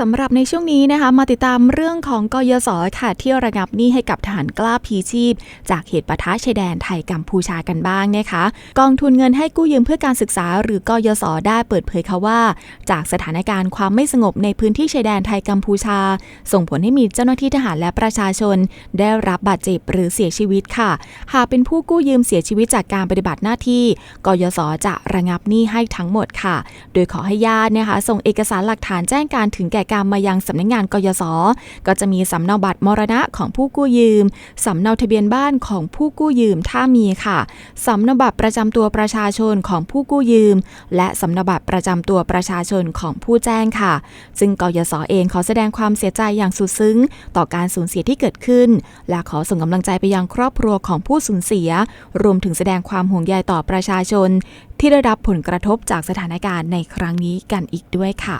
สำหรับในช่วงนี้นะคะมาติดตามเรื่องของกยศค่ะที่ระงับหนี้ให้กับทหารกล้าพีชีพ จากเหตุปะทะชายแดนไทยกัมพูชากันบ้างนะคะ กองทุนเงินให้กู้ยืมเพื่อการศึกษา หรือกยศได้เปิดเผยค่ะว่า จากสถานการณ์ความไม่สงบในพื้นที่ชายแดนไทยกัมพูชา ส่งผลให้มีเจ้าหน้าที่ทหารและประชาชน ได้รับบาดเจ็บหรือเสียชีวิตค่ะ หากเป็นผู้กู้ยืมเสียชีวิตจากการปฏิบัติหน้าที่กยศจะระงับหนี้ให้ทั้งหมดค่ะ โดยขอให้ญาตินะคะส่งเอกสารหลักฐานแจ้งการถึงแก่กรรมมายังสำนักงานกยศก็จะมีสำเนาบัตรมรณะของผู้กู้ยืมสำเนาทะเบียนบ้านของผู้กู้ยืมถ้ามีค่ะสำเนาบัตรประจำตัวประชาชนของผู้กู้ยืม และสำเนาบัตรประจำตัวประชาชนของผู้แจ้งค่ะ ซึ่งกยศเองขอแสดงความเสียใจอย่างสุดซึ้ง ต่อการสูญเสียที่เกิดขึ้น และขอส่งกำลังใจไปยังครอบครัวของผู้สูญเสีย รวมถึงแสดงความห่วงใยต่อประชาชน ที่ได้รับผลกระทบจากสถานการณ์ในครั้งนี้กันอีกด้วยค่ะ